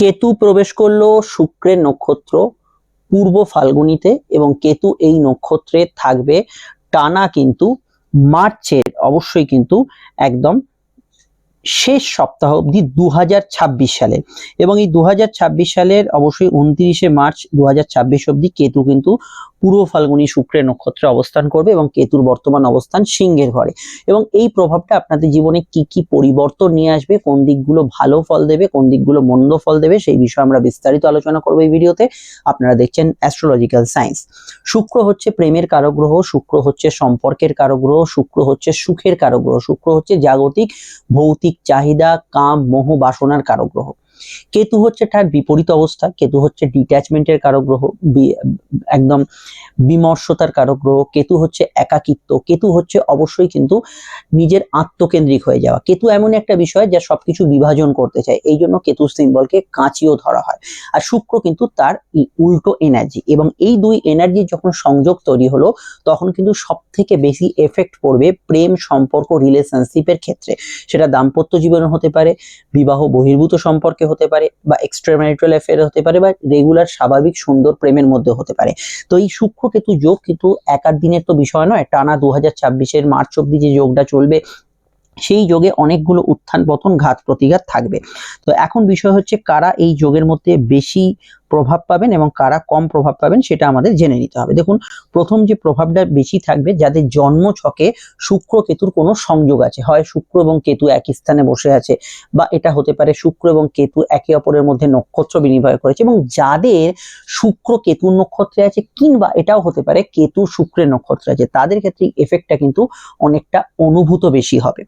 কেতু প্রবেশ করল শুক্রের নক্ষত্র পূর্ব ফাল্গুনিতে এবং কেতু এই নক্ষত্রে থাকবে। টানা কিন্তু মার্চের, অবশ্যই কিন্তু একদম শেষ সপ্তাহ অবধি দু হাজার ছাব্বিশ সালে। এবং এই দু হাজার ছাব্বিশ সালের অবশ্যই উনত্রিশে মার্চ দু হাজার ছাব্বিশ অবধি কেতু কিন্তু পূর্ব ফাল্গুনি শুক্রের নক্ষত্রে অবস্থান করবে এবং কেতুর বর্তমান অবস্থান সিংহের ঘরে। এবং এই প্রভাবটা আপনাদের জীবনে কি কি পরিবর্তন নিয়ে আসবে, কোন দিকগুলো ভালো ফল দেবে, কোন দিকগুলো মন্দ ফল দেবে, সেই বিষয়ে আমরা বিস্তারিত আলোচনা করব এই ভিডিওতে। আপনারা দেখছেন অ্যাস্ট্রোলজিক্যাল সায়েন্স শুক্র হচ্ছে প্রেমের কারক গ্রহ শুক্র হচ্ছে সম্পর্কের কারক গ্রহ শুক্র হচ্ছে সুখের কারক গ্রহ শুক্র হচ্ছে জাগতিক, ভৌতিক চাহিদা, কাম, মোহ, বাসনার কারক গ্রহ কেতু হচ্ছে তার বিপরীত অবস্থা। কেতু হচ্ছে ডিট্যাচমেন্টের কারক গ্রহ একদম বিমর্ষতার কারক গ্রহ কেতু হচ্ছে একাকিত্ব। কেতু হচ্ছে অবশ্যই কিন্তু নিজের আত্মকেন্দ্রিক হয়ে যাওয়া। কেতু এমন একটা বিষয় যা সবকিছু বিভাজন করতে চায়। এই জন্য কেতু সিম্বলকে কাঁচিও ধরা হয়। আর শুক্র কিন্তু তার উল্টো এনার্জি এবং এই দুই এনার্জির যখন সংযোগ তৈরি হলো, তখন কিন্তু সব থেকে বেশি এফেক্ট পড়বে প্রেম সম্পর্ক রিলেশনশিপের ক্ষেত্রে। সেটা দাম্পত্য জীবনে হতে পারে, বিবাহ বহির্ভূত সম্পর্কে হতে পারে বা এক্সট্রা ম্যারিটাল অ্যাফেয়ার হতে পারে বা রেগুলার স্বাভাবিক সুন্দর প্রেমের মধ্যে হতে পারে। তো এই সূক্ষ্ম কেতু যোগ কিন্তু এক আধ দিনের তো বিষয় নয়, টানা দু হাজার ছাব্বিশের মার্চ অব্দি যে যোগটা চলবে, সেই যোগে অনেকগুলো উত্থান পতন, ঘাত প্রতিঘাত থাকবে। তো এখন বিষয় হচ্ছে কারা এই যোগের মধ্যে বেশি প্রভাব পাবেন এবং কারা কম প্রভাব পাবেন সেটা আমাদের জেনে নিতে হবে। দেখুন, প্রথম যে প্রভাবটা বেশি থাকবে, যাদের জন্ম ছকে শুক্র কেতুর কোনো সংযোগ আছে, হয় শুক্র এবং কেতু একই স্থানে বসে আছে বা এটা হতে পারে শুক্র এবং কেতু একে অপরের মধ্যে নক্ষত্র বিনিময় করেছে এবং যাদের শুক্র কেতু নক্ষত্রে আছে কিংবা এটাও হতে পারে কেতু শুক্রের নক্ষত্রে আছে, তাদের ক্ষেত্রে এফেক্টটা কিন্তু অনেকটা অনুভূত বেশি হবে।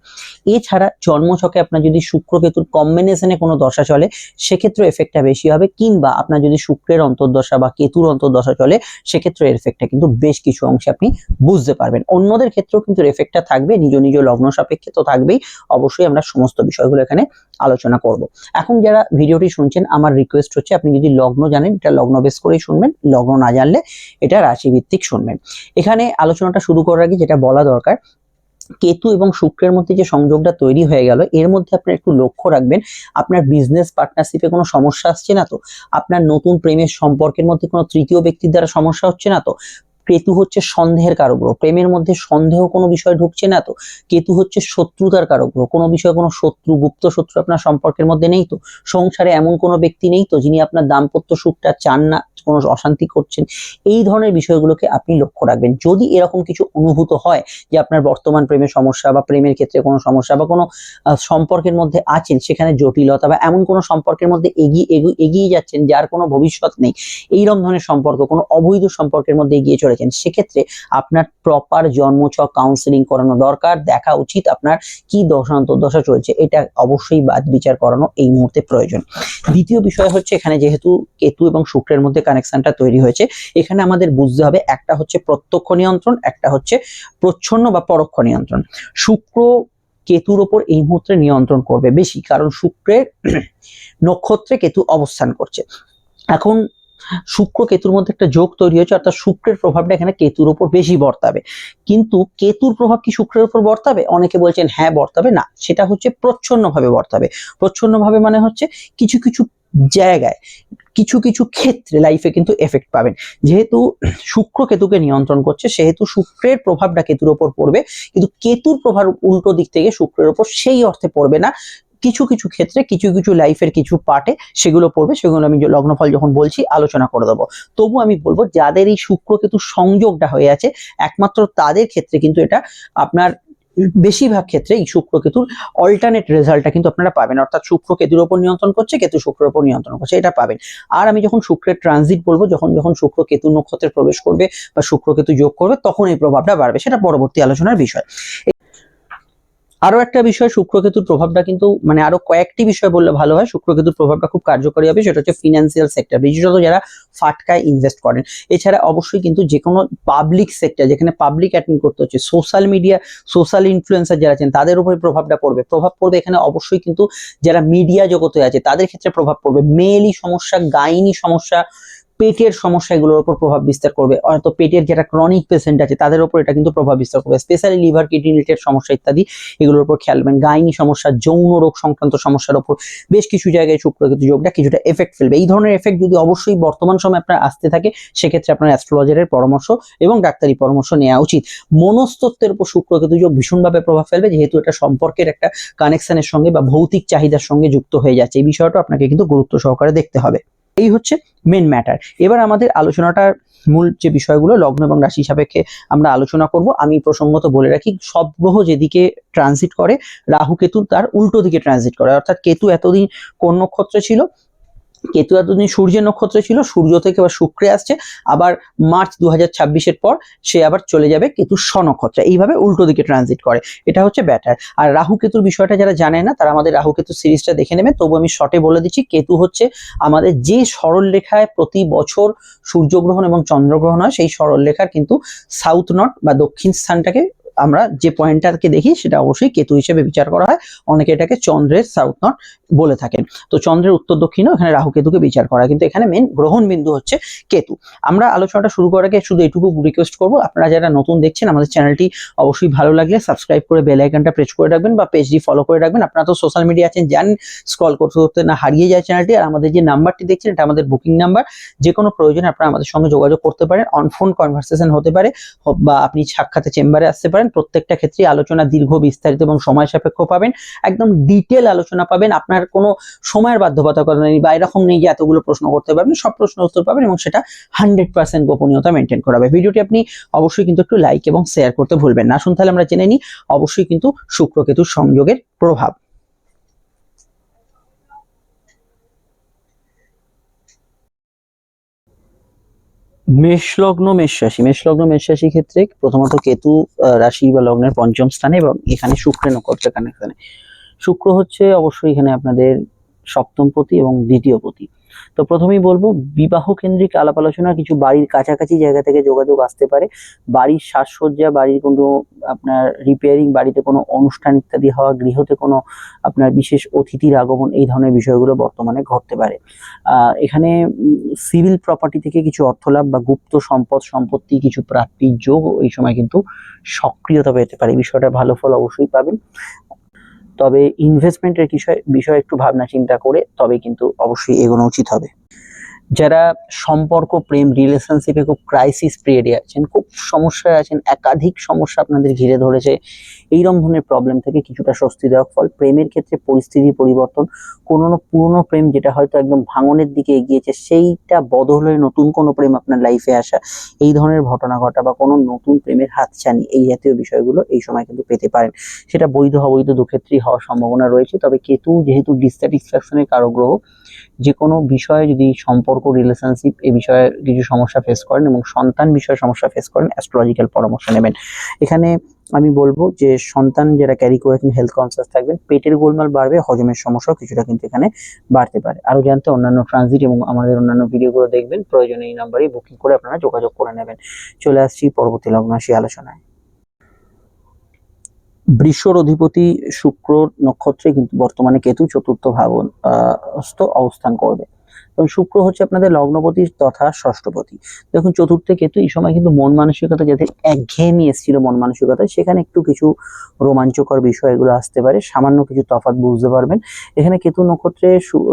এছাড়া জন্মছকে আপনার যদি শুক্র কেতুর কম্বিনেশনে কোনো দশা চলে সেক্ষেত্রে এফেক্টটা বেশি হবে কিংবা আপনার যদি শুক্রের অন্তর্দশা বা কেতুর অন্তর্দশা চলে, সেক্ষেত্রে এফেক্টটা কিন্তু বেশ কিছু অংশে আপনি বুঝতে পারবেন। অন্যদের ক্ষেত্রেও কিন্তু এফেক্টটা থাকবে, নিজ নিজ লগ্ন সাপেক্ষে তো থাকবেই। অবশ্যই আমরা সমস্ত বিষয়গুলো এখানে আলোচনা করব। এখন যারা ভিডিওটি শুনছেন, আমার রিকোয়েস্ট হচ্ছে আপনি যদি লগ্ন জানেন, এটা লগ্ন বেস করেই শুনবেন, লগ্ন না জানলে এটা রাশিভিত্তিক শুনবেন। এখানে আলোচনাটা শুরু করার আগে যেটা বলা দরকার কেতু এবং শুক্রের মধ্যে যে সংযোগটা তৈরি হয়ে গেল, এর মধ্যে আপনার একটু লক্ষ্য রাখবেন, আপনার বিজনেস পার্টনারশিপে কোনো সমস্যা আসছে না তো? আপনার নতুন প্রেমের সম্পর্কের মধ্যে কোনো তৃতীয় ব্যক্তির দ্বারা সমস্যা হচ্ছে না তো? কেতু হচ্ছে সন্দেহের কারক গ্রহ প্রেমের মধ্যে সন্দেহ কোনো বিষয় ঢুকছে না তো? কেতু হচ্ছে শত্রুতার কারক গ্রহ কোনো বিষয়ে কোনো শত্রু, গুপ্ত শত্রু আপনার সম্পর্কের মধ্যে নেই তো? সংসারে এমন কোনো ব্যক্তি নেই তো, যিনি আপনার দাম্পত্য সুখটা চান না কোনো অশান্তি করছেন, এই ধরনের বিষয়গুলোকে আপনি লক্ষ্য রাখবেন। যদি এরকম কিছু অনুভূত হয় যে আপনার বর্তমান প্রেমের সমস্যা বা প্রেমের ক্ষেত্রে কোনো সমস্যা বা কোনো সম্পর্কের মধ্যে আছেন, সেখানে জটিলতা বা এমন কোনো সম্পর্কের মধ্যে এগিয়ে, এগু- এগিয়ে যাচ্ছেন যার কোনো ভবিষ্যৎ নেই, এইরকম ধরনের সম্পর্ক, কোনো অবৈধ সম্পর্কের মধ্যে এগিয়ে চলেছেন, সেক্ষেত্রে আপনার প্রপার জন্মছক কাউন্সিলিং করানো দরকার, দেখা উচিত আপনার কি দশা, অন্তর্দশা চলছে, এটা অবশ্যই বাদ বিচার করানো এই মুহূর্তে প্রয়োজন। দ্বিতীয় বিষয় হচ্ছে এখানে যেহেতু কেতু এবং শুক্রের মধ্যে কানেকশনটা তৈরি হয়েছে। এখানে আমাদের বুঝতে হবে একটা হচ্ছে প্রত্যক্ষ নিয়ন্ত্রণ, একটা হচ্ছে প্রচ্ছন্ন বা পরোক্ষ নিয়ন্ত্রণ। শুক্র কেতুর ওপর এই মুহূর্তে নিয়ন্ত্রণ করবে বেশি, কারণ শুক্রের নক্ষত্রে কেতু অবস্থান করছে। এখন শুক্র কেতুর মধ্যে একটা যোগ তৈরি হয়েছে, অর্থাৎ শুক্রের প্রভাবটা এখানে কেতুর উপর বেশি বর্তাবে। কিন্তু কেতুর প্রভাব কি শুক্রের উপর বর্তাবে? অনেকে বলছেন হ্যাঁ বর্তাবে। না, সেটা হচ্ছে প্রচ্ছন্ন ভাবে বর্তাবে। প্রচ্ছন্ন ভাবে মানে হচ্ছে কিছু কিছু জায়গায় কিছু কিছু ক্ষেত্রে লাইফে কিন্তু এফেক্ট পাবেন। যেহেতু শুক্র কেতুকে নিয়ন্ত্রণ করছে, সেহেতু শুক্রের প্রভাবটা কেতুর ওপর পড়বে, কিন্তু কেতুর প্রভাব উল্টো দিক থেকে শুক্রের ওপর সেই অর্থে পড়বে না। কিছু কিছু ক্ষেত্রে কিছু কিছু লাইফের কিছু পার্টে সেগুলো পড়বে, সেগুলো আমি লগ্নফল যখন বলছি, আলোচনা করে দেবো। তবু আমি বলব, যাদের এই শুক্র কেতু সংযোগটা হয়ে আছে, একমাত্র তাদের ক্ষেত্রে কিন্তু এটা আপনার বেশিরভাগ ক্ষেত্রে এই শুক্র কেতুর অল্টারনেট রেজাল্টটা কিন্তু আপনারা পাবেন। অর্থাৎ শুক্র কেতুর ওপর নিয়ন্ত্রণ করছে, কেতু শুক্রের ওপর নিয়ন্ত্রণ করছে, এটা পাবেন। আর আমি যখন শুক্রের ট্রানজিট বলব, যখন যখন শুক্র কেতু নক্ষত্রে প্রবেশ করবে বা শুক্র কেতু যোগ করবে, তখন এই প্রভাবটা বাড়বে। সেটা পরবর্তী আলোচনার বিষয়। আরও একটা বিষয়, শুক্রকেতুর প্রভাবটা কিন্তু মানে আরও কয়েকটি বিষয় বললে ভালো হয়। শুক্রকেতুর প্রভাবটা খুব কার্যকরী হবে, সেটা হচ্ছে ফিনান্সিয়াল সেক্টর বিশেষত যারা ফাটকায় ইনভেস্ট করেন। এছাড়া অবশ্যই কিন্তু যে কোনো পাবলিক সেক্টর যেখানে পাবলিক অ্যাটেন্ড করতে হচ্ছে সোশ্যাল মিডিয়া সোশ্যাল ইনফ্লুয়েন্সার যারা আছেন, তাদের উপরে প্রভাবটা পড়বে। প্রভাব পড়বে এখানে অবশ্যই কিন্তু যারা মিডিয়া জগতে আছে, তাদের ক্ষেত্রে প্রভাব পড়বে। মেয়েলি সমস্যা, গাইনি সমস্যা পেটের সমস্যা এগুলোর উপর প্রভাব বিস্তার করবে হয়তো পেটের যারা ক্রনিক পেশেন্ট আছে, তাদের উপর এটা কিন্তু প্রভাব বিস্তার করবে। স্পেশালি লিভার কিডনি রিলেটেড সমস্যা ইত্যাদি, এগুলোর উপর খেয়াল রাখবেন। গাইনি সমস্যা, যৌন রোগ সংক্রান্ত সমস্যার উপর বেশ কিছু জায়গায় শুক্রকেতু যোগটা কিছুটা এফেক্ট ফেলবে। এই ধরনের এফেক্ট যদি অবশ্যই বর্তমান সময় আপনার আসতে থাকে, সেক্ষেত্রে আপনার অ্যাস্ট্রোলজারের পরামর্শ এবং ডাক্তারি পরামর্শ নেওয়া উচিত। মনস্তত্ত্বের উপর শুক্রকেতু যোগ ভীষণভাবে প্রভাব ফেলবে, যেহেতু এটা সম্পর্কের একটা কানেকশনের সঙ্গে বা ভৌতিক চাহিদার সঙ্গে যুক্ত হয়ে যাচ্ছে। এই বিষয়টা আপনাকে কিন্তু গুরুত্ব সহকারে দেখতে হবে। এই হচ্ছে মেন ম্যাটার এবার আমাদের আলোচনাটার মূল যে বিষয়গুলো, লগ্ন এবং রাশি সাপেক্ষে আমরা আলোচনা করব। আমি প্রসঙ্গত বলে রাখি, সব গ্রহ যেদিকে ট্রানজিট করে, রাহু কেতু তার উল্টো দিকে ট্রানজিট করে। অর্থাৎ কেতু এতদিন কোন নক্ষত্রে ছিল? কেতু এতদিন সূর্যের নক্ষত্রে ছিল, সূর্য থেকে আবার শুক্রে আসছে, আবার মার্চ দু হাজার পর সে আবার চলে যাবে কেতু স্বনক্ষত্রে। এইভাবে উল্টো দিকে ট্রানজিট করে। এটা হচ্ছে ব্যাটার। আর রাহু কেতুর বিষয়টা যারা জানে না, তারা আমাদের রাহু কেতু সিরিজটা দেখে নেবে তবু আমি শর্টে বলে দিচ্ছি, কেতু হচ্ছে আমাদের যে সরল রেখায় প্রতি বছর সূর্যগ্রহণ এবং চন্দ্রগ্রহণ হয়, সেই সরল রেখার কিন্তু সাউথ নর্থ বা দক্ষিণ স্থানটাকে আমরা যে পয়েন্টটাকে দেখি সেটা অবশ্যই কেতু হিসেবে বিচার করা হয়। অনেকে এটাকে চন্দ্রের সাউথ নর্থ বলে থাকেন। তো চন্দ্রের উত্তর দক্ষিণও এখানে রাহু কেতুকে বিচার করা। কিন্তু এখানে মেন গ্রহণ বিন্দু হচ্ছে কেতু। আমরা আলোচনাটা শুরু করার আগে শুধু এটুকু রিকোয়েস্ট করব, আপনারা যারা নতুন দেখছেন আমাদের চ্যানেলটি অবশ্যই ভালো লাগলে সাবস্ক্রাইব করে বেল আইকনটা প্রেস করে রাখবেন বা পেজটি ফলো করে রাখবেন। আপনারা তো সোশ্যাল মিডিয়া আছেন জানেন স্ক্রল করতে করতে না হারিয়ে যায় চ্যানেলটি আর আমাদের যে নাম্বারটি দেখছেন এটা আমাদের বুকিং নাম্বার যে কোনো প্রয়োজনে আপনারা আমাদের সঙ্গে যোগাযোগ করতে পারেন। অন ফোন কনভারসেশন হতে পারে বা আপনি সাক্ষাতে চেম্বারে আসতে পারেন। প্রত্যেকটা ক্ষেত্রে আলোচনা দীর্ঘ, বিস্তারিত এবং সময় সাপেক্ষ পাবেন। একদম ডিটেল আলোচনা পাবেন, আপনার কোনো সময়ের বাধ্যবাধকতা নেই বা এরকম নেই যে এতগুলো প্রশ্ন করতে পারবেন সব প্রশ্ন উত্তর পাবেন এবং সেটা হান্ড্রেড পার্সেন্ট গোপনীয়তা মেনটেন করাবে ভিডিওটি আপনি অবশ্যই কিন্তু একটু লাইক এবং শেয়ার করতে ভুলবেন না। আসুন তাহলে আমরা জেনে নিই, অবশ্যই কিন্তু শুক্র কেতুর সংযোগের প্রভাব। মেষ লগ্ন মেষ রাশি মেষলগ্ন মেষ রাশির ক্ষেত্রে প্রথমত কেতু রাশি বা লগ্নের পঞ্চম স্থানে এবং এখানে শুক্রের নক্ষত্র কানেকশনে শুক্র হচ্ছে অবশ্যই এখানে আপনাদের সপ্তম পতি এবং দ্বিতীয় পতি। তো প্রথমেই বলব বিবাহ কেন্দ্রিক আলাপ আলোচনা কিছু বাড়ির কাছাকাছি জায়গা থেকে যোগাযোগ আসতে পারে। বাড়ির সাজসজ্জা, বাড়ির কোনো আপনার রিপেয়ারিং বাড়িতে কোনো অনুষ্ঠান ইত্যাদি হওয়া, গৃহতে কোনো আপনার বিশেষ অতিথির আগমন, এই ধরনের বিষয়গুলো বর্তমানে ঘটতে পারে। এখানে সিভিল প্রপার্টি থেকে কিছু অর্থলাভ বা গুপ্ত সম্পদ, সম্পত্তি, কিছু প্রাপ্তির যোগ এই সময় কিন্তু সক্রিয়তা পেতে পারে। বিষয়টা ভালো ফল অবশ্যই পাবেন। তবে ইনভেস্টমেন্টের বিষয়ে বিষয়ে একটু ভাবনা চিন্তা করে তবে কিন্তু অবশ্যই এগোনো উচিত হবে। যারা সম্পর্ক, প্রেম রিলেশনশিপে খুব ক্রাইসিস পিরিয়ডে আছেন, খুব সমস্যায় আছেন, একাধিক সমস্যা আপনাদের ঘিরে ধরেছে, এইরকম ধরনের প্রবলেম থেকে কিছুটা স্বস্তিদায়ক ফল, প্রেমের ক্ষেত্রে পরিস্থিতি পরিবর্তন, কোনো পুরনো প্রেম যেটা হয়তো একদম ভাঙনের দিকে এগিয়েছে, সেইটা বদল হয়ে নতুন কোনো প্রেম আপনার লাইফে আসা, এই ধরনের ঘটনা ঘটা বা কোনো নতুন প্রেমের হাতছানি, এই জাতীয় বিষয়গুলো এই সময় কিন্তু পেতে পারেন। সেটা বৈধ, অবৈধ দুক্ষেত্রেই হওয়ার সম্ভাবনা রয়েছে, তবে কেতু যেহেতু ডিসস্যাটিসফ্যাকশনের কারও গ্রহ যে কোনো বিষয়ে যদি সম্পর্ক রিলেশনশিপ এই বিষয়ে কিছু সমস্যা ফেস করেন এবং সন্তান বিষয়ে সমস্যা ফেস করেন অ্যাস্ট্রোলজিক্যাল পরামর্শ নেবেন। এখানে আমি বলব যে সন্তান যারা ক্যারি করেছেন হেলথ কনসিয়াস থাকবেন, পেটের গোলমাল বাড়বে, হজমের সমস্যাও কিছুটা কিন্তু এখানে বাড়তে পারে। আরও জানতে অন্যান্য ট্রানজিট এবং আমাদের অন্যান্য ভিডিওগুলো দেখবেন প্রয়োজনে এই নাম্বারে বুকিং করে আপনারা যোগাযোগ করে নেবেন। চলে আসছি পরবর্তী লগ্নাশী আলোচনায়। বৃষর অধিপতি শুক্র নক্ষত্রে কিন্তু বর্তমানে কেতু চতুর্থ ভাবন অবস্থান করবে। এবং শুক্র হচ্ছে আপনাদের লগ্নপতি তথা ষষ্ঠপতি। দেখুন, চতুর্থে কেতু এই সময় কিন্তু মন মানসিকতা যাদের একঘেয়েমি এসেছিল মন মানসিকতা সেখানে একটু কিছু রোমাঞ্চকর বিষয় এগুলো আসতে পারে, সামান্য কিছু তফাৎ বুঝতে পারবেন। এখানে কেতু নক্ষত্রে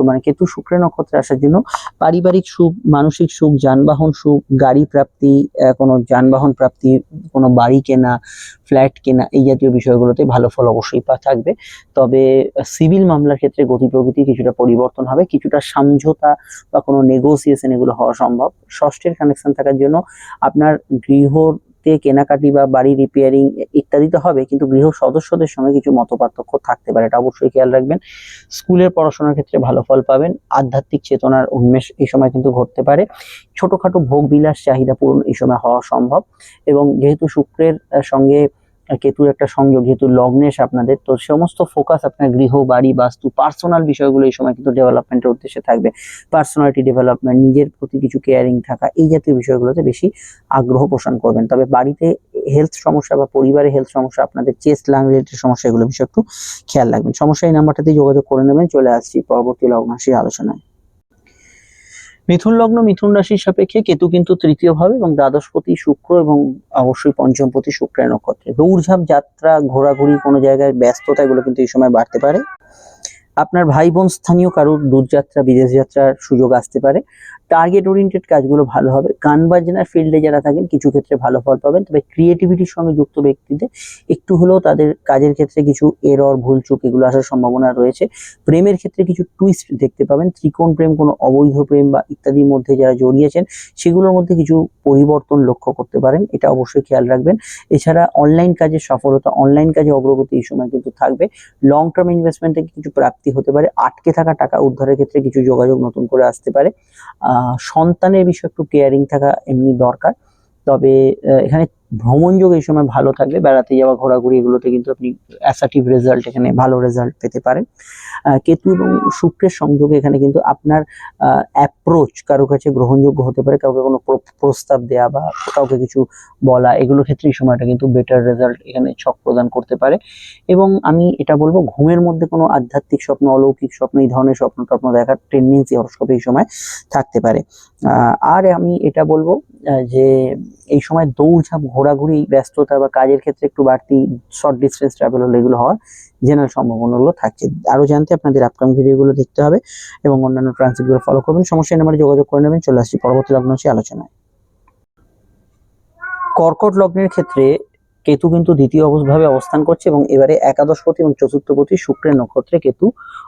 মানে কেতু শুক্রের নক্ষত্রে আসার জন্য পারিবারিক সুখ, মানসিক সুখ, যানবাহন সুখ, গাড়ি প্রাপ্তি কোনো যানবাহন প্রাপ্তি, কোনো বাড়ি কেনা, ফ্ল্যাট কেনা, এই জাতীয় বিষয়গুলোতে ভালো ফল অবশ্যই থাকবে। তবে সিভিল মামলার ক্ষেত্রে গতি প্রকৃতি কিছুটা পরিবর্তন হবে, কিছুটা সমঝোতা বা কোনো নেগোসিয়েশন এগুলো হওয়া সম্ভব। ষষ্ঠের কানেকশন থাকার জন্য আপনার গৃহতে কেনাকাটি বা বাড়ি রিপেয়ারিং ইত্যাদি তো হবে, কিন্তু গৃহ সদস্যদের সঙ্গে কিছু মতপার্থক্য থাকতে পারে, এটা অবশ্যই খেয়াল রাখবেন। স্কুলের পড়াশোনার ক্ষেত্রে ভালো ফল পাবেন, আধ্যাত্মিক চেতনার উন্মেষ এই সময় কিন্তু ঘটতে পারে। ছোটখাটো ভোগ বিলাস চাহিদা পূরণ এই সময় হওয়া সম্ভব এবং যেহেতু শুক্রের সঙ্গে কেতুর একটা সংযোগ যেহেতু লগ্নেশ আপনাদের, তো সমস্ত ফোকাস আপনার গৃহ, বাড়ি, বাস্তু পার্সোনাল বিষয়গুলো এই সময় কিন্তু ডেভেলপমেন্টের উদ্দেশ্যে থাকবে। পার্সোনালিটি ডেভেলপমেন্ট নিজের প্রতি কিছু কেয়ারিং থাকা, এই জাতীয় বিষয়গুলোতে বেশি আগ্রহ পোষণ করবেন। তবে বাড়িতে হেলথ সমস্যা বা পরিবারে হেলথ সমস্যা, আপনাদের চেস্ট লাং রিলেটেড সমস্যা, এগুলো বিষয়ে একটু খেয়াল রাখবেন। সমস্যা এই নাম্বারটাতেই যোগাযোগ করে নেবেন। চলে আসছি পরবর্তী লগ্নাশীর আলোচনায়। মিথুন লগ্ন, মিথুন রাশির সাপেক্ষে কেতু কিন্তু তৃতীয় ভাবে এবং দ্বাদশপতি শুক্র এবং অবশ্যই পঞ্চমপতি শুক্রের নক্ষত্রে। দৌড়ঝাঁপ যাত্রা, ঘোরাঘুরি কোনো জায়গায় ব্যস্ততা এগুলো কিন্তু এই সময় বাড়তে পারে। আপনার ভাই বোন স্থানীয় কারোর দূরযাত্রা, বিদেশ যাত্রার সুযোগ আসতে পারে। টার্গেট ওরিয়েন্টেড কাজগুলো ভালো হবে। গান বাজনার ফিল্ডে যারা থাকেন কিছু ক্ষেত্রে ভালো ফল পাবেন। তবে ক্রিয়েটিভিটির সঙ্গে যুক্ত ব্যক্তিদের একটু হলেও তাদের কাজের ক্ষেত্রে কিছু এরর ভুলচুক এগুলো আসার সম্ভাবনা রয়েছে। প্রেমের ক্ষেত্রে কিছু টুইস্ট দেখতে পাবেন। ত্রিকোণ প্রেম কোনো অবৈধ প্রেম বা ইত্যাদির মধ্যে যারা জড়িয়েছেন সেগুলোর মধ্যে কিছু পরিবর্তন লক্ষ্য করতে পারেন। এটা অবশ্যই খেয়াল রাখবেন। এছাড়া অনলাইন কাজের সফলতা অনলাইন কাজে অগ্রগতি এই সময় কিন্তু থাকবে। লং টার্ম ইনভেস্টমেন্ট কিছু প্রাপ্তি হতে পারে। আটকে থাকা টাকা উদ্ধারের ক্ষেত্রে কিছু যোগাযোগ নতুন করে আসতে পারে। আহ, সন্তানের বিষয়ে একটু কেয়ারিং থাকা এমনি দরকার। তবে এখানে ভ্রমণ যোগ এই সময় ভালো থাকবে। বেড়াতে যাওয়া, ঘোরাঘুরি এগুলোতে কিন্তু আপনি অ্যাসার্টিভ রেজাল্ট এখানে, ভালো রেজাল্ট পেতে পারেন। কেতু এবং শুক্রের সংযোগে এখানে কিন্তু আপনার অ্যাপ্রোচ কারও কাছে গ্রহণযোগ্য হতে পারে, কাউকে কোনো প্রস্তাব দেয়া বা কাউকে কিছু বলা, এগুলোর ক্ষেত্রে এই সময়টা কিন্তু বেটার রেজাল্ট এখানে ছক প্রদান করতে পারে। এবং আমি এটা বলব, ঘুমের মধ্যে কোনো আধ্যাত্মিক স্বপ্ন, অলৌকিক স্বপ্ন, এই ধরনের স্বপ্ন টপ্ন দেখার টেন্ডেন্সি হরস্কোপে এই সময় থাকতে পারে। আর আমি এটা বলব যে এই সময় দৌড়ঝাঁপ ঘোরাঘুরি, ব্যস্ততা বা কাজের ক্ষেত্রে একটু বাড়তি শর্ট ডিস্টেন্স ট্রাভেল হলে এগুলো হওয়ার জেনারেল সম্ভাবনাগুলো থাকছে। আরও জানতে আপনাদের আপকামিং ভিডিওগুলো দেখতে হবে এবং অন্যান্য ট্রান্সিটগুলো ফলো করবেন। সমস্যা নাম্বারে যোগাযোগ করে নেবেন। চলে আসছি পরবর্তী লগ্ন আলোচনায়। কর্কট লগ্নের ক্ষেত্রে কেতু কিন্তু দ্বিতীয় অবস- ভাবে অবস্থান করছে এবং এবারে একাদশপতি এবং চতুর্থপতি শুক্রের নক্ষত্রে কেতু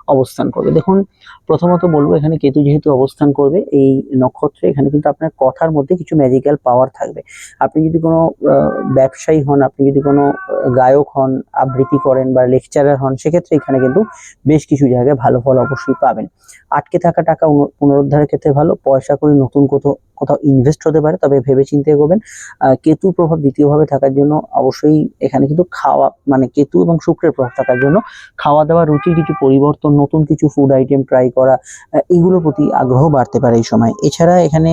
অবস্থান করবে। দেখুন প্রথমত বলব এখানে কেতু যেহেতু অবস্থান করবে এই নক্ষত্রে এখানে কিন্তু আপনার কথার মধ্যে কিছু ম্যাজিক্যাল পাওয়ার থাকবে। আপনি যদি কোনো ব্যবসায়ী হন আপনি যদি কোনো গায়ক হন আবৃত্তি করেন বা লেকচারার হন সেক্ষেত্রে এখানে কিন্তু বেশ কিছু জায়গায় ভালো ফল অবশ্যই পাবেন। আটকে থাকা টাকা পুনরুদ্ধারের ক্ষেত্রে ভালো পয়সা করে নতুন কোথাও কোথাও ইনভেস্ট হতে পারে তবে ভেবে চিন্তে আহ, কেতু প্রভাব দ্বিতীয়ভাবে থাকার জন্য অবশ্যই এখানে কিন্তু খাওয়া মানে কেতু এবং শুক্রের প্রভাব থাকার জন্য খাওয়া দাওয়া রুচির কিছু পরিবর্তন, নতুন কিছু ফুড আইটেম ট্রাই করা এগুলোর প্রতি আগ্রহ বাড়তে পারে এই সময়। এছাড়া এখানে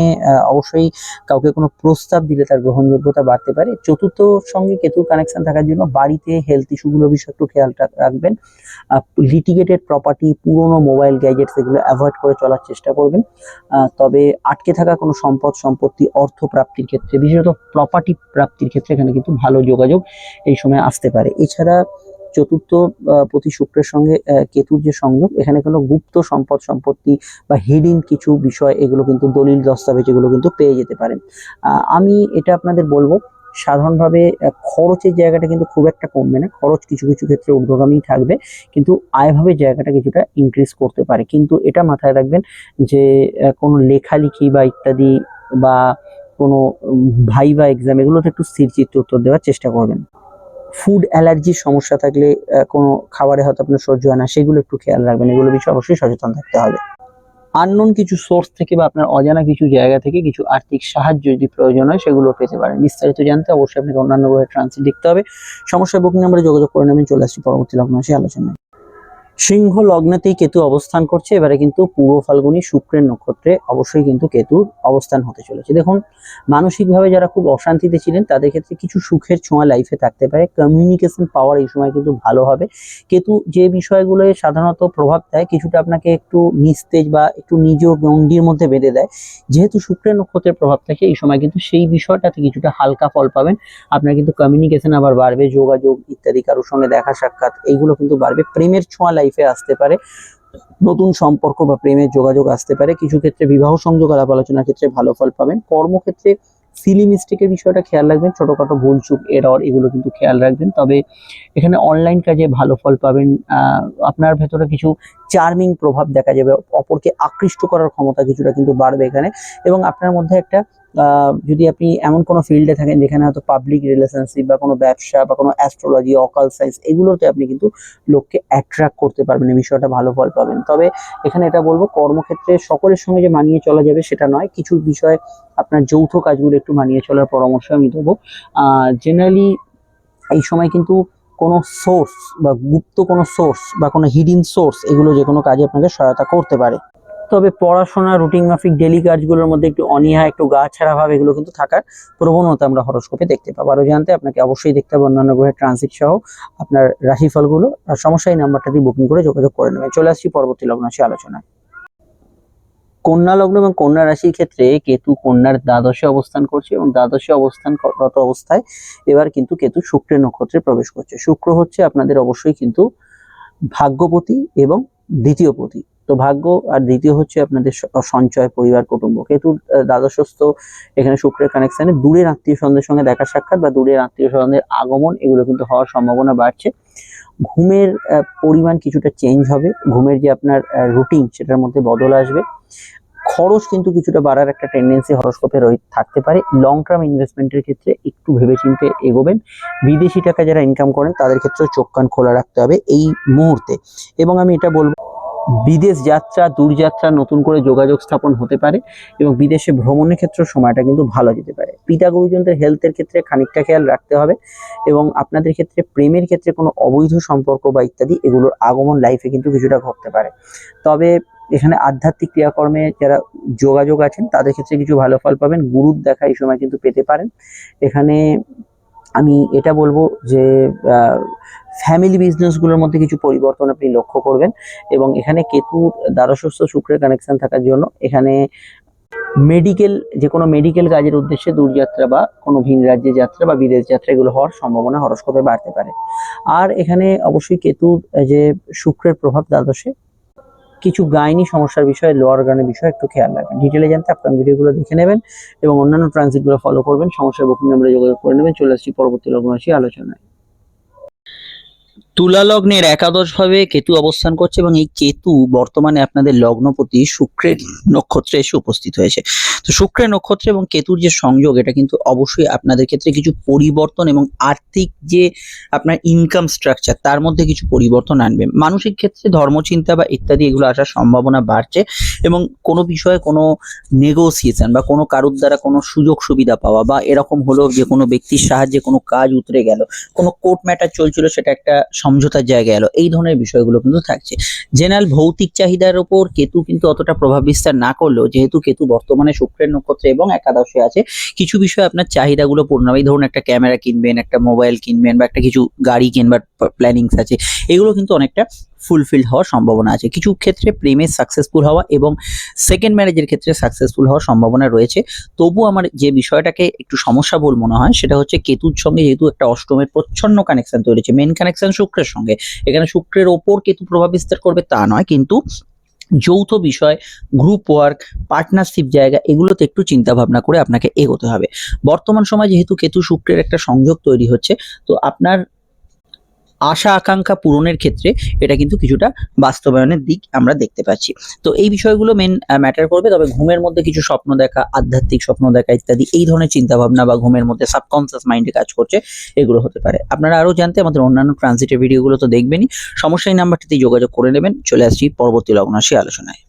অবশ্যই কাউকে কোনো প্রস্তাব দিলে তার গ্রহণযোগ্যতা বাড়তে পারে। চতুর্থ সঙ্গে কেতুর কানেকশন থাকার জন্য বাড়িতে হেলথ ইস্যুগুলোর বিষয়ে একটু খেয়াল রাখবেন। লিটিগেটেড প্রপার্টি পুরনো মোবাইল গ্যাজেটস এগুলো অ্যাভয়েড করে চলার চেষ্টা করবেন। তবে আটকে থাকা কোনো সম্পদ, সম্পত্তি অর্থ প্রাপ্তির ক্ষেত্রে, বিশেষত প্রপার্টি প্রাপ্তির ক্ষেত্রে এখানে কিন্তু ভালো যোগাযোগ এই সময় আসতে পারে। এছাড়া চতুর্থ প্রতি শুক্রের সঙ্গে কেতুর যে সংযোগ, এখানে কোনো গুপ্ত সম্পদ সম্পত্তি বা হিডিন কিছু বিষয়, এগুলো কিন্তু দলিল, দস্তাবেজ এগুলো কিন্তু পেয়ে যেতে পারেন। আমি এটা আপনাদের বলব, সাধারণভাবে খরচের জায়গাটা কিন্তু খুব একটা কমবে না। খরচ কিছু কিছু ক্ষেত্রে ঊর্ধ্বগামী থাকবে, কিন্তু আয়ভাবে জায়গাটা কিছুটা ইনক্রিজ করতে পারে। কিন্তু এটা মাথায় রাখবেন যে কোনো লেখালেখি বা ইত্যাদি বা কোনো ভাই বা এক্সাম এগুলোতে একটু স্থির চিত্তে উত্তর দেওয়ার চেষ্টা করবেন। ফুড অ্যালার্জির সমস্যা থাকলে কোনো খাবারে হয়তো আপনার সহ্য হয় না, সেগুলো একটু খেয়াল রাখবেন। এগুলো বিষয়ে অবশ্যই সচেতন থাকতে হবে। আননোন কিছু সোর্স থেকে বা আপনার অজানা কিছু জায়গা থেকে কিছু আর্থিক সাহায্য যদি প্রয়োজন হয়, সেগুলো পেতে পারেন। বিস্তারিত জানতে অবশ্যই আপনাকে অন্যান্য গ্রহের ট্রান্সিট দেখতে হবে। সমস্যা বুকিং নাম্বারে যোগাযোগ করে নেবেন, চলে আসছি পরবর্তী লগ্ন আলোচনায়। সিংহ লগ্নেতেই কেতু অবস্থান করছে। এবারে কিন্তু পূর্ব ফাল্গুনী শুক্রের নক্ষত্রে অবশ্যই কিন্তু কেতুর অবস্থান হতে চলেছে। দেখুন, মানসিকভাবে যারা খুব অশান্তিতে ছিলেন, তাদের ক্ষেত্রে কিছু সুখের ছোঁয়া লাইফে থাকতে পারে। কমিউনিকেশন পাওয়ার এই সময় কিন্তু ভালো হবে। কেতু যে বিষয়গুলো সাধারণত প্রভাব দেয়, কিছুটা আপনাকে একটু নিস্তেজ বা একটু নিজ গণ্ডির মধ্যে বেঁধে দেয়। যেহেতু শুক্রের নক্ষত্রের প্রভাব থাকে, এই সময় কিন্তু সেই বিষয়টাতে কিছুটা হালকা ফল পাবেন। আপনার কিন্তু কমিউনিকেশন আবার বাড়বে, যোগাযোগ ইত্যাদি, কারোর সঙ্গে দেখা সাক্ষাৎ, এইগুলো কিন্তু বাড়বে। প্রেমের ছোঁয়া লাইফে আসতে পারে, নতুন সম্পর্ক বা প্রেমের যোগাযোগ আসতে পারে, কিছু ক্ষেত্রে বিবাহ সংযোগ আলাপ আলোচনার ক্ষেত্রে ভালো ফল পাবেন। কর্মক্ষেত্রে সিলি মিস্টেকের বিষয়টা খেয়াল রাখবেন, ছোটখাটো ভুল চুক এরর এগুলো কিন্তু খেয়াল রাখবেন। তবে এখানে অনলাইন কাজে ভালো ফল পাবেন আপনার ভেতরে কিছু চার্মিং প্রভাব দেখা যাবে, অপরকে আকৃষ্ট করার ক্ষমতা কিছুটা কিন্তু বাড়বে এখানে। এবং আপনার মধ্যে একটা যদি আপনি এমন কোনো ফিল্ডে থাকেন যেখানে হয়তো পাবলিক রিলেশনশিপ বা কোনো ব্যবসা বা কোনো অ্যাস্ট্রোলজি অকাল সায়েন্স এগুলোতে আপনি কিন্তু লোককে অ্যাট্রাক্ট করতে পারবেন, এই বিষয়টা ভালো ফল পাবেন। তবে এখানে এটা বলব, কর্মক্ষেত্রে সকলের সঙ্গে যে মানিয়ে চলা যাবে সেটা নয়, কিছু বিষয় আপনার যৌথ কাজগুলো একটু মানিয়ে চলার পরামর্শ আমি দেবো। জেনারেলি এই সময় কিন্তু কোনো সোর্স বা গুপ্ত কোনো সোর্স বা কোনো হিডিন সোর্স এগুলো যে কোনো কাজে আপনাকে সহায়তা করতে পারে। তবে পড়াশোনা, রুটিন মাফিক ডেলি কাজগুলোর মধ্যে একটু অনীহা, একটু গা ছাড়া ভাব, এগুলো কিন্তু থাকার প্রবণতা আমরা হরস্কোপে দেখতে পাবো। আরও জানতে আপনাকে অবশ্যই দেখতে হবে অন্যান্য গ্রহের ট্রানজিট সহ আপনার রাশিফলগুলো। আর সমস্যা, এই নাম্বারটা দিয়ে বুকিং করে যোগাযোগ করে নেবেন। চলে আসছি পরবর্তী লগ্ন সে আলোচনায়। কন্যা লগ্ন এবং কন্যা রাশির ক্ষেত্রে কেতু কন্যার দ্বাদশে অবস্থান করছে এবং দ্বাদশে অবস্থানরত অবস্থায় এবার কিন্তু কেতু শুক্রের নক্ষত্রে প্রবেশ করছে। শুক্র হচ্ছে আপনাদের অবশ্যই কিন্তু ভাগ্যপতি এবং দ্বিতীয় পতি। তো ভাগ্য, আর দ্বিতীয় হচ্ছে আপনাদের সঞ্চয়, পরিবার, কুটুম্ব। কেতু দ্বাদশস্থ, এখানে শুক্রের কানেকশনে দূরের আত্মীয় স্বজনদের সঙ্গে দেখা সাক্ষাৎ বা দূরের আত্মীয় স্বজনদের আগমন, এগুলো কিন্তু হওয়ার সম্ভাবনা বাড়ছে। ঘুমের পরিমাণ কিছুটা চেঞ্জ হবে। ঘুমের যে আপনার রুটিন সেটার মধ্যে বদল আসবে। খরচ কিন্তু কিছুটা বাড়ার একটা টেন্ডেন্সি হরস্কোপে রয়ে থাকতে পারে। লং টার্ম ইনভেস্টমেন্টের ক্ষেত্রে একটু ভেবেচিন্তে এগোবেন। বিদেশি টাকা যারা ইনকাম করেন, তাদের ক্ষেত্রে চোখ কান খোলা রাখতে হবে এই মুহূর্তে। এবং আমি এটা বলব বিদেশ যাত্রা, দূরযাত্রা, নতুন করে যোগাযোগ স্থাপন হতে পারে এবং বিদেশে ভ্রমণের ক্ষেত্রে সময়টা কিন্তু ভালো যেতে পারে। পিতা গুরুজনদের হেলথের ক্ষেত্রে খানিকটা খেয়াল রাখতে হবে এবং আপনাদের ক্ষেত্রে প্রেমের ক্ষেত্রে কোনো অবৈধ সম্পর্ক বা ইত্যাদি এগুলোর আগমন লাইফে কিন্তু কিছুটা ঘটতে পারে। তবে এখানে আধ্যাত্মিক ক্রিয়াকর্মে যারা যোগাযোগ আছেন, তাদের ক্ষেত্রে কিছু ভালো ফল পাবেন। গুরুর দেখা এই সময় কিন্তু পেতে পারেন। এখানে আমি এটা বলব যে ফ্যামিলি বিজনেসগুলোর মধ্যে কিছু পরিবর্তন আপনি লক্ষ্য করবেন এবং এখানে কেতু দ্বাদশস্থ শুক্রের কানেকশন থাকার জন্য এখানে মেডিকেল যে কোনো মেডিকেল কাজের উদ্দেশ্যে দূরযাত্রা বা কোনো ভিন রাজ্যে যাত্রা বা বিদেশ যাত্রা এগুলো হওয়ার সম্ভাবনা হরস্কোপে বাড়তে পারে। আর এখানে অবশ্যই কেতুর যে শুক্রের প্রভাব দ্বাদশে কিছু গাইনি সমস্যার বিষয়ে লোয়ার গানের বিষয়ে একটু খেয়াল রাখবেন। ডিটেলে জানতে আপনার ভিডিওগুলো দেখে নেবেন এবং অন্যান্য ট্রানজিটগুলো ফলো করবেন, সমস্যার বুকিং নাম্বারে যোগাযোগ করে নেবেন। চলে আসছি পরবর্তী লগ্ন আলোচনায়। তুলা লগ্নের একাদশ ভাবে কেতু অবস্থান করছে এবং এই কেতু বর্তমানে আপনাদের লগ্নপতি শুক্রের নক্ষত্রে এসে উপস্থিত হয়েছে। তো শুক্রের নক্ষত্র এবং কেতুর যে সংযোগ, এটা কিন্তু অবশ্যই আপনাদের ক্ষেত্রে কিছু পরিবর্তন এবং আর্থিক যে আপনার ইনকাম স্ট্রাকচার তার মধ্যে কিছু পরিবর্তন আনবে। মানসিক ক্ষেত্রে ধর্মচিন্তা বা ইত্যাদি এগুলো আসার সম্ভাবনা বাড়ছে এবং কোনো বিষয়ে কোনো নেগোসিয়েশন বা কোনো কারোর দ্বারা কোনো সুযোগ সুবিধা পাওয়া বা এরকম হলো যে কোনো ব্যক্তির সাহায্যে কোনো কাজ উতরে গেল, কোনো কোর্ট ম্যাটার চলছিল, সেটা একটা সমঝোতার জায়গায় এলো। এই ধরনের বিষয়গুলো কিন্তু থাকছে। জেনারেল ভৌতিক চাহিদার ওপর কেতু কিন্তু অতটা প্রভাব বিস্তার না করলেও, যেহেতু কেতু বর্তমানে শুক্রের নক্ষত্রে এবং একাদশে আছে, কিছু বিষয়ে আপনার চাহিদাগুলো পূর্ণ হবে ধরুন একটা ক্যামেরা কিনবেন, একটা মোবাইল কিনবেন বা একটা কিছু গাড়ি কিনবার প্ল্যানিংস আছে, এগুলো কিন্তু অনেকটা ফুলফিল হওয়ার সম্ভাবনা আছে। কিছু ক্ষেত্রে প্রেমে সাকসেসফুল হওয়া এবং সেকেন্ড ম্যারেজের ক্ষেত্রে সাকসেসফুল হওয়ার সম্ভাবনা রয়েছে। তবু আমার যে বিষয়টাকে একটু সমস্যা বল মনে হয়, সেটা হচ্ছে কেতুর সঙ্গে যেহেতু একটা অষ্টমের প্রচ্ছন্ন কানেকশন তৈরি হচ্ছে মেন কানেকশন শুক্রের সঙ্গে। এখানে শুক্রের ওপর কেতু প্রভাব বিস্তার করবে তা নয়, কিন্তু যৌথ বিষয় গ্রুপ ওয়ার্ক পার্টনারশিপ জায়গা, এগুলোতে একটু চিন্তা ভাবনা করে আপনাকে এগোতে হবে। বর্তমান সময় যেহেতু কেতু শুক্রের একটা সংযোগ তৈরি হচ্ছে, তো আপনার আশা আকাঙ্ক্ষা পূরণের ক্ষেত্রে এটা কিন্তু কিছুটা বাস্তবায়নের দিক আমরা দেখতে পাচ্ছি। তো এই বিষয়গুলো মেন ম্যাটার করবে। তবে ঘুমের মধ্যে কিছু স্বপ্ন দেখা, আধ্যাত্মিক স্বপ্ন দেখা ইত্যাদি, এই ধরনের চিন্তা ভাবনা বা ঘুমের মধ্যে সাবকনসিয়াস মাইন্ডে কাজ করছে, এগুলো হতে পারে। আপনারা আরও জানতে আমাদের অন্যান্য ট্রানজিটের ভিডিওগুলো তো দেখবেনই। সমস্যা এই নাম্বারটিতে যোগাযোগ করে নেবেন। চলে আসছি পরবর্তী লগ্নাশী আলোচনায়।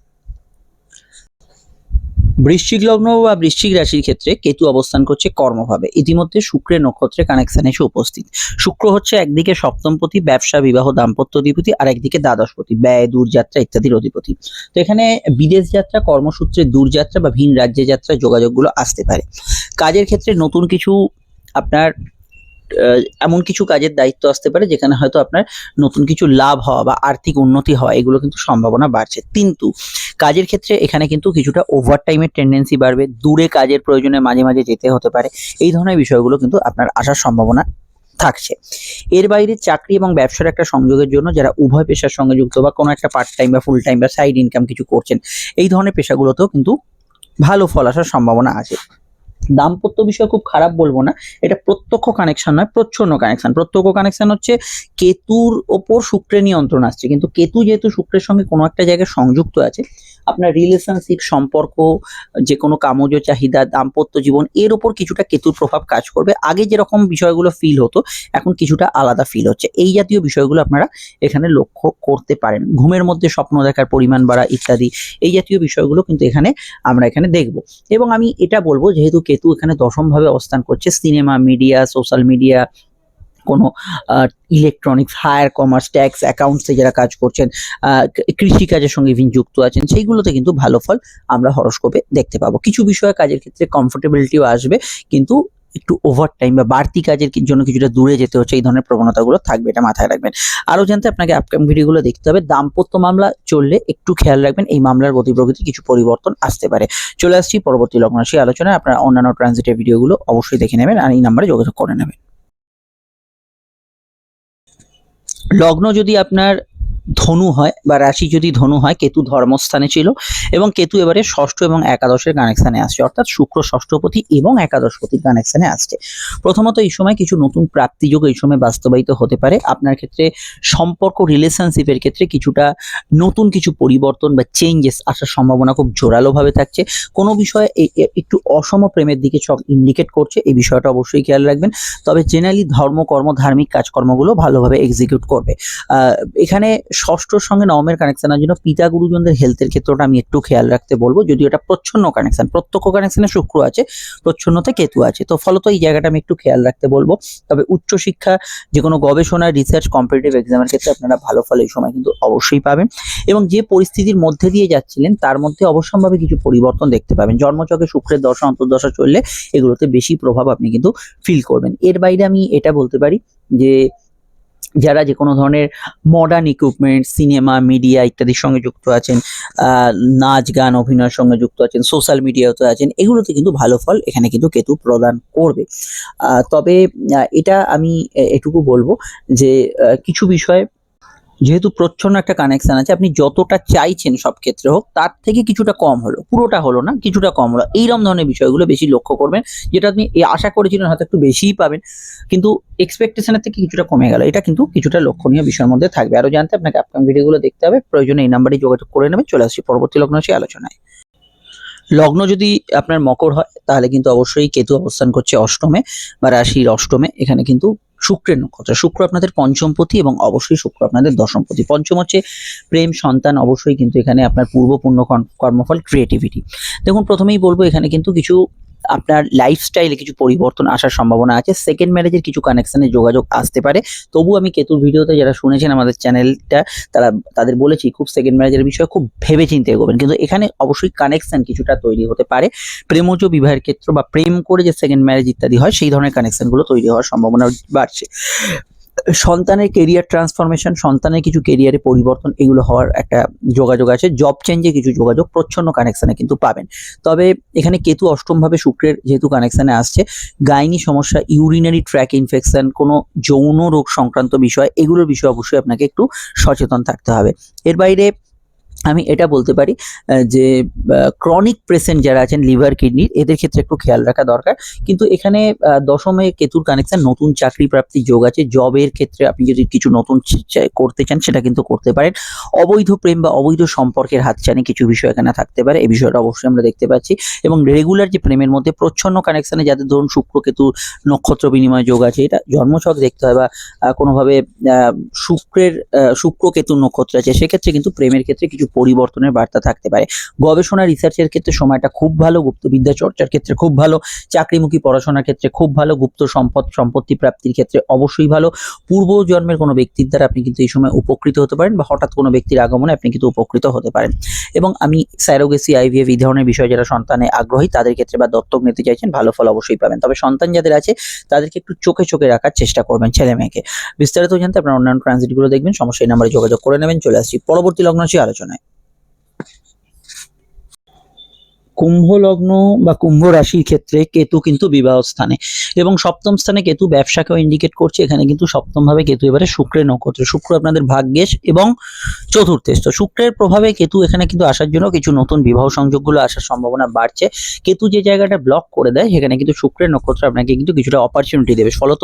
বৃশ্চিক লগ্ন বা বৃশ্চিক রাশির ক্ষেত্রে কেতু অবস্থান করছে কর্মভাবে। ইতিমধ্যে শুক্রের নক্ষত্রে কানেকশন এসে উপস্থিত। শুক্র হচ্ছে একদিকে সপ্তমপতি, ব্যবসা, বিবাহ, দাম্পত্য অধিপতি, আর একদিকে দ্বাদশপতি, ব্যয়, দূরযাত্রা ইত্যাদির অধিপতি। তো এখানে বিদেশ যাত্রা, কর্মসূত্রে দূরযাত্রা বা ভিন রাজ্যে যাত্রা যোগাযোগগুলো আসতে পারে। কাজের ক্ষেত্রে নতুন কিছু আপনার এমন কিছু কাজের দায়িত্ব আসতে পারে যেখানে হয়তো আপনার নতুন কিছু লাভ হওয়া বা আর্থিক উন্নতি হওয়া, এগুলো কিন্তু সম্ভাবনা বাড়ছে। কিন্তু কাজের ক্ষেত্রে এখানে কিন্তু কিছুটা ওভার টাইমের টেন্ডেন্সি বাড়বে, দূরে কাজের প্রয়োজনে মাঝে মাঝে যেতে হতে পারে। এই ধরনের বিষয়গুলো কিন্তু আপনার আসার সম্ভাবনা থাকছে। এর বাইরে চাকরি এবং ব্যবসার একটা সংযোগের জন্য যারা উভয় পেশার সঙ্গে যুক্ত বা কোনো একটা পার্ট টাইম বা ফুল টাইম বা সাইড ইনকাম কিছু করছেন, এই ধরনের পেশাগুলোতেও কিন্তু ভালো ফল আসার সম্ভাবনা আছে। দাম্পত্য বিষয় খুব খারাপ বলব না, এটা প্রত্যক্ষ কানেকশন নয়, প্রচ্ছন্ন কানেকশন প্রত্যক্ষ কানেকশন হচ্ছে কেতুর ওপর শুক্রের নিয়ন্ত্রণ আসছে। কিন্তু কেতু যেহেতু শুক্রের সঙ্গে কোনো একটা জায়গায় সংযুক্ত আছে আপনার রিলেশনশিপ সম্পর্ক যে কোনো কামজ চাহিদা, দাম্পত্য জীবন, এর ওপর কিছুটা কেতুর প্রভাব কাজ করবে। আগে যেরকম বিষয়গুলো ফিল হতো, এখন কিছুটা আলাদা ফিল হচ্ছে। এই জাতীয় বিষয়গুলো আপনারা এখানে লক্ষ্য করতে পারেন। ঘুমের মধ্যে স্বপ্ন দেখার পরিমাণ বাড়া ইত্যাদি, এই জাতীয় বিষয়গুলো কিন্তু এখানে আমরা এখানে দেখব। এবং আমি এটা বলব, যেহেতু কেতু এখানে দশমভাবে অবস্থান করছে সিনেমা মিডিয়া সোশ্যাল মিডিয়া কোনো ইলেকট্রনিক্স হায়ার কমার্স ট্যাক্স অ্যাকাউন্টসে যারা কাজ করছেন কৃষিকাজের সঙ্গে ইভিন যুক্ত আছেন, সেইগুলোতে কিন্তু ভালো ফল আমরা হরস্কোপে দেখতে পাবো। কিছু বিষয়ে কাজের ক্ষেত্রে কমফোর্টেবিলিটিও আসবে, কিন্তু একটু ওভার টাইম বা বাড়তি কাজের জন্য কিছুটা দূরে যেতে হচ্ছে, এই ধরনের প্রবণতাগুলো থাকবে, এটা মাথায় রাখবেন। আরও জানতে আপনাকে আপকাম ভিডিওগুলো দেখতে হবে, দাম্পত্য মামলা চললে একটু খেয়াল রাখবেন, এই মামলার গতি প্রকৃতি কিছু পরিবর্তন আসতে পারে। চলে আসছি পরবর্তী লগ্ন রাশি আলোচনায়, আপনারা অন্যান্য ট্রানজিটের ভিডিওগুলো অবশ্যই দেখে নেবেন, আর এই নাম্বারে যোগাযোগ করে নেবেন। লগ্ন যদি আপনার ধনু হয় বা রাশি যদি ধনু হয়, কেতু ধর্মস্থানে ছিল এবং কেতু এবারে ষষ্ঠ এবং একাদশের কানেকশনে আসছে। অর্থাৎ শুক্র, ষষ্ঠপতি এবং একাদশপতির কানেকশনে আসছে। প্রথমত এই সময় কিছু নতুন প্রাপ্তিযোগ এই সময় বাস্তবায়িত হতে পারে। আপনার ক্ষেত্রে সম্পর্ক রিলেশনশিপের ক্ষেত্রে কিছুটা নতুন কিছু পরিবর্তন বা চেঞ্জেস আসার সম্ভাবনা খুব জোরালোভাবে থাকছে। কোনো বিষয়ে একটু অসম প্রেমের দিকে সব ইন্ডিকেট করছে, এই বিষয়টা অবশ্যই খেয়াল রাখবেন। তবে জেনারেলি ধর্ম, কর্ম, ধার্মিক কাজকর্মগুলো ভালোভাবে এক্সিকিউট করবে। এখানে ষষ্ঠর সঙ্গে নবমের কানেকশনের জন্য পিতা গুরুজনদের হেলথের ক্ষেত্রটা আমি একটু খেয়াল রাখতে বলব। যদিও এটা প্রচ্ছন্ন কানেকশন প্রত্যক্ষ কানেকশনে শুক্র আছে, প্রচ্ছন্নতে কেতু আছে। তো ফলত এই জায়গাটা আমি একটু খেয়াল রাখতে বলব। তবে উচ্চশিক্ষা যে কোনো গবেষণা রিসার্চ কম্পিটিটিভ এক্সামের ক্ষেত্রে আপনারা ভালো ফল এই সময় কিন্তু অবশ্যই পাবেন। এবং যে পরিস্থিতির মধ্যে দিয়ে যাচ্ছিলেন, তার মধ্যে অবশ্যম্ভাবে কিছু পরিবর্তন দেখতে পাবেন। জন্মচকে শুক্রের দশা, অন্তর্দশা চললে এগুলোতে বেশি প্রভাব আপনি কিন্তু ফিল করবেন। এর বাইরে আমি এটা বলতে পারি যে যারা যে কোনো ধরনের মডার্ন ইকুইপমেন্ট সিনেমা মিডিয়া ইত্যাদির সঙ্গে যুক্ত আছেন নাচ গান, অভিনয়ের সঙ্গে যুক্ত আছেন সোশ্যাল মিডিয়াতে আছেন, এগুলোতে কিন্তু ভালো ফল এখানে কিন্তু কেতু প্রদান করবে। তবে এটা আমি এটুকু বলব যে কিছু বিষয় যেহেতু প্রচ্ছন্ন একটা কানেকশন আছে, আপনি যতটা চাইছেন সব ক্ষেত্রে হোক, তার থেকে কিছুটা কম হলো, পুরোটা হলো না, কিছুটা কম হলো। এইরকম ধরনের বিষয়গুলো বেশি লক্ষ্য করবেন, যেটা আপনি আশা করেছিলেন হয়তো একটু বেশিই পাবেন, কিন্তু এক্সপেকটেশনের থেকে কিছুটা কমে গেল। এটা কিন্তু কিছুটা লক্ষণীয় বিষয়ের মধ্যে থাকবে। আরও জানতে আপনাকে আপকাম ভিডিওগুলো দেখতে হবে, প্রয়োজনে এই নাম্বারে যোগাযোগ করে নেবেন, চলে আসছি পরবর্তী লগ্ন সেই আলোচনায়। লগ্ন যদি আপনার মকর হয়, তাহলে কিন্তু অবশ্যই কেতু অবস্থান করছে অষ্টমে বা রাশির অষ্টমে, এখানে কিন্তু শুক্রের নক্ষত্র। শুক্র আপনাদের পঞ্চম পঞ্চমপতি এবং অবশ্যই শুক্র আপনাদের দশমপতি পঞ্চম হচ্ছে প্রেম, সন্তান, অবশ্যই কিন্তু এখানে আপনার পূর্ব পূর্ণ কর্মফল ক্রিয়েটিভিটি দেখুন, প্রথমেই বলব এখানে কিন্তু কিছু আপনার লাইফস্টাইলে কিছু পরিবর্তন আসার সম্ভাবনা আছে। সেকেন্ড ম্যারেজের কিছু কানেকশানে যোগাযোগ আসতে পারে। তবু আমি কেতুর ভিডিওতে যারা শুনেছেন আমাদের চ্যানেলটা তারা, তাদের বলেছি, খুব সেকেন্ড ম্যারেজের বিষয়ে খুব ভেবে চিন্তে এগোবেন। কিন্তু এখানে অবশ্যই কানেকশান কিছুটা তৈরি হতে পারে। প্রেমজ বিবাহের ক্ষেত্র বা প্রেম করে যে সেকেন্ড ম্যারেজ ইত্যাদি হয়, সেই ধরনের কানেকশানগুলো তৈরি হওয়ার সম্ভাবনা বাড়ছে। সন্তানের কেরিয়ার ট্রান্সফরমেশন সন্তানের কিছু কেরিয়ারে পরিবর্তন, এগুলো হওয়ার একটা যোগাযোগ আছে। জব চেঞ্জে কিছু যোগাযোগ, প্রচ্ছন্ন কানেকশানে কিন্তু পাবেন। তবে এখানে কেতু অষ্টমভাবে শুক্রের যেহেতু কানেকশানে আসছে, গাইনি সমস্যা ইউরিনারি ট্র্যাক ইনফেকশন কোনো যৌন রোগ সংক্রান্ত বিষয়, এগুলোর বিষয়ে অবশ্যই আপনাকে একটু সচেতন থাকতে হবে। এর বাইরে আমি এটা বলতে পারি যে ক্রনিক পেশেন্ট যারা আছেন লিভার কিডনির এদের ক্ষেত্রে একটু খেয়াল রাখা দরকার। কিন্তু এখানে দশমে কেতুর কানেকশন নতুন চাকরি প্রাপ্তি যোগ আছে। জবের ক্ষেত্রে আপনি যদি কিছু নতুন করতে চান, সেটা কিন্তু করতে পারেন। অবৈধ প্রেম বা অবৈধ সম্পর্কের হাতছানি কিছু বিষয় এখানে থাকতে পারে। এই বিষয়টা অবশ্যই আমরা দেখতে পাচ্ছি। এবং রেগুলার যে প্রেমের মধ্যে, প্রচ্ছন্ন কানেকশানে যাদের ধরুন শুক্র কেতু নক্ষত্র বিনিময় যোগ আছে, এটা জন্মছক দেখতে হয় বা কোনোভাবে শুক্রের শুক্র কেতু নক্ষত্র আছে, সেক্ষেত্রে কিন্তু প্রেমের ক্ষেত্রে কিছু পরিবর্তনের বার্তা থাকতে পারে। গবেষণা রিসার্চের ক্ষেত্রে সময়টা খুব ভালো, গুপ্তবিদ্যা চর্চার ক্ষেত্রে খুব ভালো, চাকরিমুখী পড়াশোনার ক্ষেত্রে খুব ভালো, গুপ্ত সম্পদ, সম্পত্তি প্রাপ্তির ক্ষেত্রে অবশ্যই ভালো। পূর্ব জন্মের কোনো ব্যক্তির দ্বারা আপনি কিন্তু এই সময় উপকৃত হতে পারেন বা হঠাৎ কোনো ব্যক্তির আগমনে আপনি কিন্তু উপকৃত হতে পারেন। এবং আমি স্যারোগেসি আইভিএফ এই ধরনের বিষয় যারা সন্তানে আগ্রহী, তাদের ক্ষেত্রে বা দত্তক নিতে চাইছেন, ভালো ফল অবশ্যই পাবেন। তবে সন্তান যাদের আছে, তাদেরকে একটু চোখে চোখে রাখার চেষ্টা করবেন ছেলে মেয়েকে। বিস্তারিত জানতে আপনার অন্যান্য ট্রানজিটগুলো দেখবেন, সমস্যা এই নাম্বারে যোগাযোগ করে নেবেন। চলে আসছি পরবর্তী লগ্ন আলোচনায়। কুম্ভ লগ্ন বা কুম্ভ রাশির ক্ষেত্রে কেতু কিন্তু বিবাহ স্থানে। এবং সপ্তম স্থানে কেতু ব্যবসাকেও ইন্ডিকেট করছে, এখানে কিন্তু সপ্তম ভাবে কেতু এবারে শুক্রের নক্ষত্র। শুক্র আপনাদের ভাগ্যেশ এবং চতুর্থেশ তো শুক্রের প্রভাবে কেতু এখানে কিন্তু আসার জন্য কিছু নতুন বিবাহ সংযোগগুলো আসার সম্ভাবনা বাড়ছে। কেতু যে জায়গাটা ব্লক করে দেয়, সেখানে কিন্তু শুক্রের নক্ষত্র আপনাকে কিন্তু কিছুটা অপরচুনিটি দেবে। ফলত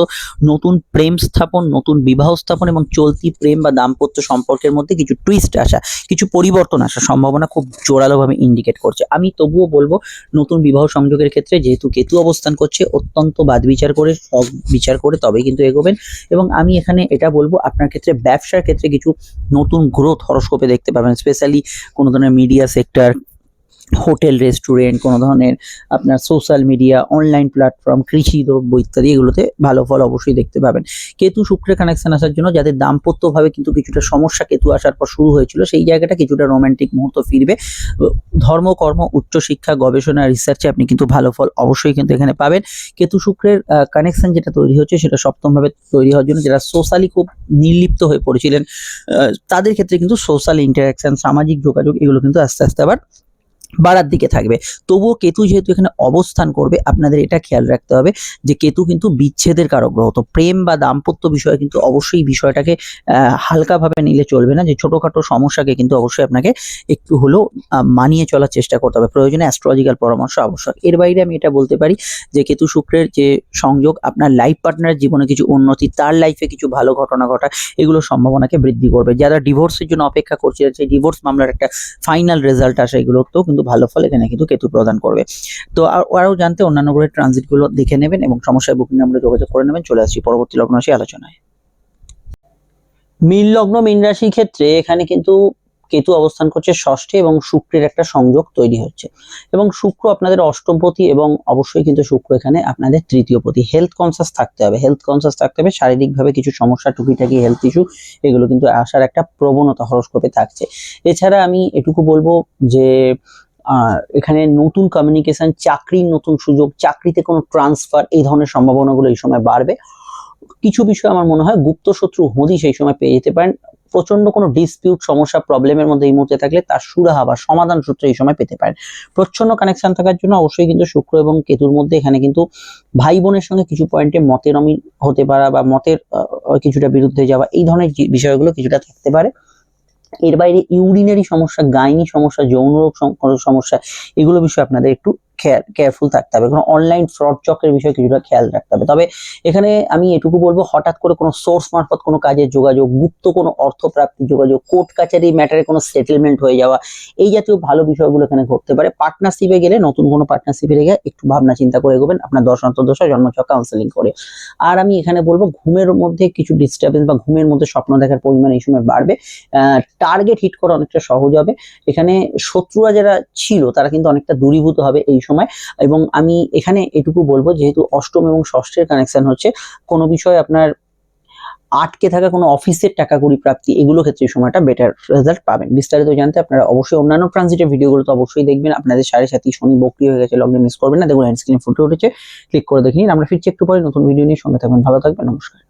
নতুন প্রেম স্থাপন, নতুন বিবাহ স্থাপন এবং চলতি প্রেম বা দাম্পত্য সম্পর্কের মধ্যে কিছু টুইস্ট আসা, কিছু পরিবর্তন আসার সম্ভাবনা খুব জোরালোভাবে ইন্ডিকেট করছে। আমি তবুও বলব, নতুন বিবাহ সংযোগের ক্ষেত্রে যেহেতু কেতু অবস্থান করছে, অত্যন্ত বাদ বিচার করে, সব বিচার করে তবেই কিন্তু এগোবেন। এবং আমি এখানে এটা বলব, আপনার ক্ষেত্রে ব্যবসার ক্ষেত্রে কিছু নতুন গ্রোথ হরস্কোপে দেখতে পাবেন স্পেশালি কোনো ধরনের মিডিয়া সেক্টর হোটেল, রেস্টুরেন্ট, কোনো ধরনের আপনার সোশ্যাল মিডিয়া, অনলাইন প্ল্যাটফর্ম, কৃষি দ্রব্য ইত্যাদি এগুলোতে ভালো ফল অবশ্যই দেখতে পাবেন। কেতু শুক্রের কানেকশন আসার জন্য যাদের দাম্পত্যভাবে কিন্তু কিছুটা সমস্যা কেতু আসার পর শুরু হয়েছিল, সেই জায়গাটা কিছুটা রোমান্টিক মুহূর্ত ফিরবে। ধর্ম, কর্ম উচ্চশিক্ষা গবেষণা রিসার্চে আপনি কিন্তু ভালো ফল অবশ্যই কিন্তু এখানে পাবেন। কেতু শুক্রের কানেকশন যেটা তৈরি হচ্ছে সেটা সপ্তমভাবে তৈরি হওয়ার জন্য যারা সোশ্যালি খুব নির্লিপ্ত হয়ে পড়েছিলেন তাদের ক্ষেত্রে কিন্তু সোশ্যাল ইন্টারাকশন সামাজিক যোগাযোগ এগুলো কিন্তু আস্তে আস্তে আবার বাড়ার দিকে থাকবে। তবুও কেতু যেহেতু এখানে অবস্থান করবে, আপনাদের এটা খেয়াল রাখতে হবে যে কেতু কিন্তু বিচ্ছেদের কারক গ্রহ। তো প্রেম বা দাম্পত্য বিষয়ে কিন্তু অবশ্যই বিষয়টাকে হালকাভাবে নিলে চলবে না। যে ছোটখাটো সমস্যাকে কিন্তু অবশ্যই আপনাকে একটু হলেও মানিয়ে চলার চেষ্টা করতে হবে। প্রয়োজনে অ্যাস্ট্রোলজিক্যাল পরামর্শ আবশ্যক। এর বাইরে আমি এটা বলতে পারি যে কেতু শুক্রের যে সংযোগ, আপনার লাইফ পার্টনারের জীবনে কিছু উন্নতি, তার লাইফে কিছু ভালো ঘটনা ঘটা এগুলো সম্ভাবনাকে বৃদ্ধি করবে। যারা ডিভোর্সের জন্য অপেক্ষা করছিলেন, সেই ডিভোর্স মামলার একটা ফাইনাল রেজাল্ট আসে এগুলোতেও কিন্তু ভালো ফল এখানে কিন্তু কেতু প্রদান করবে। তো আর- আরও জানতে অন্যান্য গ্রহের ট্রানজিটগুলো দেখে নেবেন এবং সমস্যায় বুকিং নাম্বারে যোগাযোগ করে নেবেন। চলে আসছি পরবর্তী লগ্ন রাশি আলোচনায়। মীন লগ্ন, মীন রাশির ক্ষেত্রে এখানে কিন্তু কেতু অবস্থান করছে ষষ্ঠে এবং শুক্রের একটা সংযোগ তৈরি হচ্ছে। এবং শুক্র আপনাদের অষ্টম অষ্টমপতি এবং অবশ্যই কিন্তু শুক্র এখানে আপনাদের তৃতীয় পতি। হেলথ কনসাস থাকতে হবে। হেলথ কনসাস থাকতে হবে। শারীরিকভাবে কিছু সমস্যা, টুকিটাকি হেলথ ইস্যু এগুলো কিন্তু আসার একটা প্রবণতা হরস্কোপে থাকছে। এছাড়া আমি এটুকু বলব যে এখানে নতুন কমিউনিকেশন চাকরির নতুন সুযোগ, চাকরিতে কোনো ট্রান্সফার এই ধরনের সম্ভাবনাগুলো এই সময় বাড়বে। কিছু বিষয় আমার মনে হয় গুপ্ত শত্রু হদি সেই সময় পেয়ে যেতে পারেন। প্রচণ্ড কোনো ডিসপিউট সমস্যা প্রবলেমের মধ্যে এই মুহূর্তে থাকলে তার সুরাহা বা সমাধান সূত্র এই সময় পেতে পারেন। প্রচ্ছন্ন কানেকশন থাকার জন্য অবশ্যই কিন্তু শুক্র এবং কেতুর মধ্যে এখানে কিন্তু ভাই বোনের সঙ্গে কিছু পয়েন্টে মতের অমিল হতে পারা বা মতের কিছুটা বিরুদ্ধে যাওয়া, এই ধরনের বিষয়গুলো কিছুটা থাকতে পারে। এর বাইরে ইউরিনারি সমস্যা গাইনি সমস্যা যৌন রোগ সমস্যা এগুলো বিষয়ে আপনাদের একটু কেয়ারফুল থাকতে হবে। কোনো অনলাইন ফ্রড চকের বিষয়ে কিছুটা খেয়াল রাখতে হবে। তবে এখানে আমি এটুকু বলব, হঠাৎ করে কোনো সোর্স মারফত কোনো কাজের যোগাযোগ, গুপ্ত কোনো অর্থপ্রাপ্তির যোগাযোগ কোর্ট কাছারি ম্যাটারে কোনো সেটেলমেন্ট হয়ে যাওয়া, এই জাতীয় ভালো বিষয়গুলো এখানে ঘটতে পারে। পার্টনারশিপে গেলে নতুন কোনো পার্টনারশিপে গেলে একটু ভাবনা চিন্তা করে এগোবেন আপনার দশা জন্মছক কাউন্সেলিং করে। আর আমি এখানে বলব, ঘুমের মধ্যে কিছু ডিস্টারবেন্স বা ঘুমের মধ্যে স্বপ্ন দেখার পরিমাণ এই সময় বাড়বে। টার্গেট হিট করা অনেকটা সহজ হবে। এখানে শত্রুরা যারা ছিল, তারা কিন্তু অনেকটা দূরীভূত হবে এই সময়। এবং আমি এখানে এটুকু বলব, যেহেতু অষ্টম এবং ষষ্ঠের কানেকশন হচ্ছে, কোনো বিষয়ে আপনার আটকে থাকা কোনো অফিসের টাকা কুড়ি প্রাপ্তি, এগুলো ক্ষেত্রে সময়টা বেটার রেজাল্ট পাবেন। বিস্তারিত জানতে আপনারা অবশ্যই অন্যান্য ট্রানজিটের ভিডিওগুলো তো অবশ্যই দেখবেন। আপনাদের সাড়ে সাথী শনি বক্রি হয়ে গেছে লগ্নে মিস করবেন না। দেখুন স্ক্রিনে ফুটে উঠেছে ক্লিক করে দেখে নিন। আমরা ফিরছি একটু পরে, নতুন ভিডিও নিয়ে। সঙ্গে থাকবেন, ভালো থাকবেন, নমস্কার।